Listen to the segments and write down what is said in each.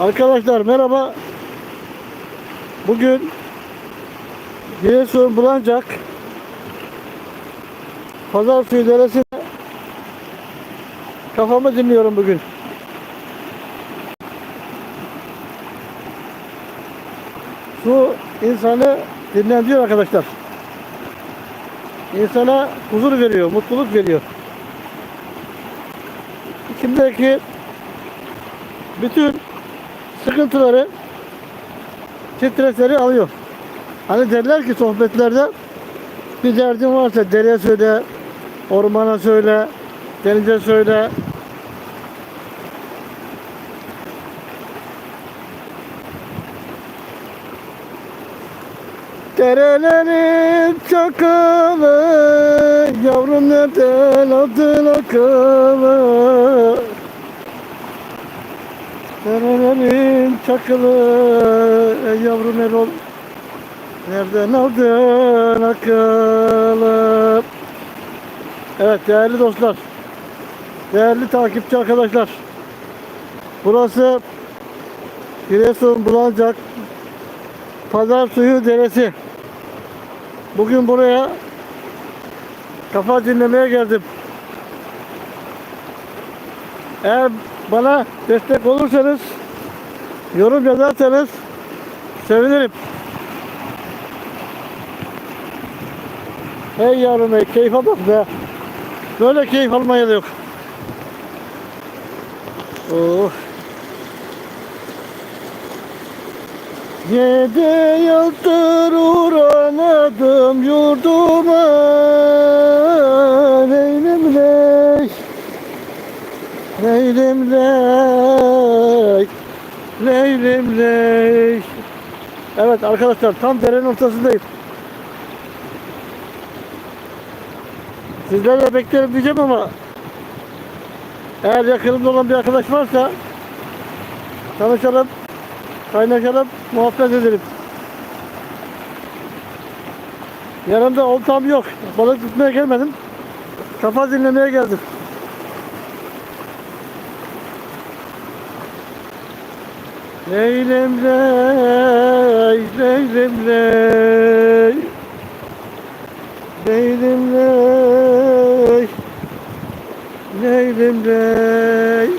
Arkadaşlar merhaba. Bugün Giresun Bulancak Pazar suyu deresine kafamı dinliyorum bugün. Su insanı dinlendiriyor arkadaşlar. İnsana huzur veriyor, mutluluk veriyor. İçimdeki bütün sıkıntıları, stresleri alıyor. Hani derler ki sohbetlerde bir derdin varsa dereye söyle, ormana söyle, denize söyle. Derelerin çakalı, yavrum nereden aldın akıllı? Derelerin çakılı, ey yavrum Erol, nereden aldın akıllı? Evet değerli dostlar, değerli takipçi arkadaşlar, burası Giresun Bulancak Pazar Suyu Deresi. Bugün buraya kafa dinlemeye geldim. Eğer bana destek olursanız, yorum yazarsanız sevinirim. Hey yavrum hey, keyfe bak be. Böyle keyif almaya da yok. Oh. Yedi yıldır Evet arkadaşlar tam derenin ortasındayım Sizlerle beklerim diyeceğim ama Eğer yakınımda olan bir arkadaş varsa Tanışalım Kaynaşalım, muhabbet edelim. Yanımda oltam yok. Balık tutmaya gelmedim. Kafa dinlemeye geldim. Leylim ley, leylim ley. Leylim ley. Leylim ley.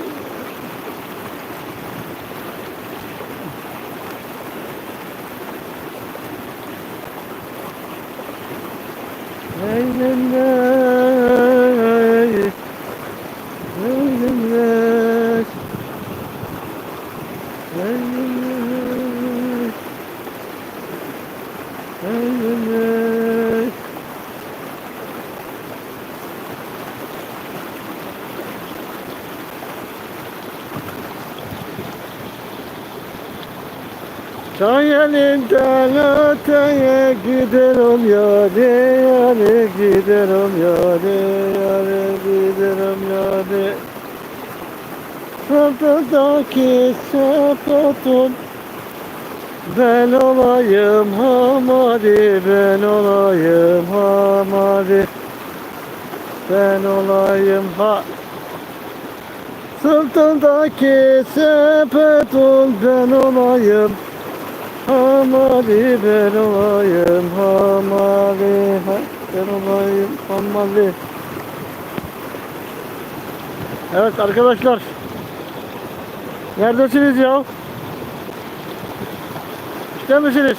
Leylim ley. Leylim ley. Leylim ley. Ley. Çay elinden öteye giderim yâri yâri giderim yâri yâri giderim yâri Sırtındaki sepetun ben olayım hamari ben olayım hamari ben olayım ha. Sırtındaki sepetun ben olayım. Hamali ben olayım hamali ha, ben olayım hamali Evet arkadaşlar. Neredesiniz ya? İster misiniz?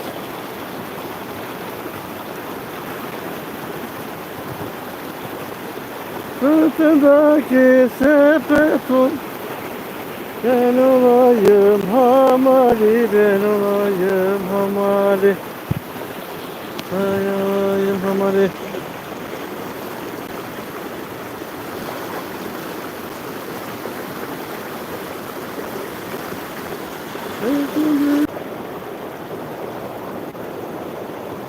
Sırtındaki sepetun Ben olayım hamali Ben olayım hamali Ben olayım hamali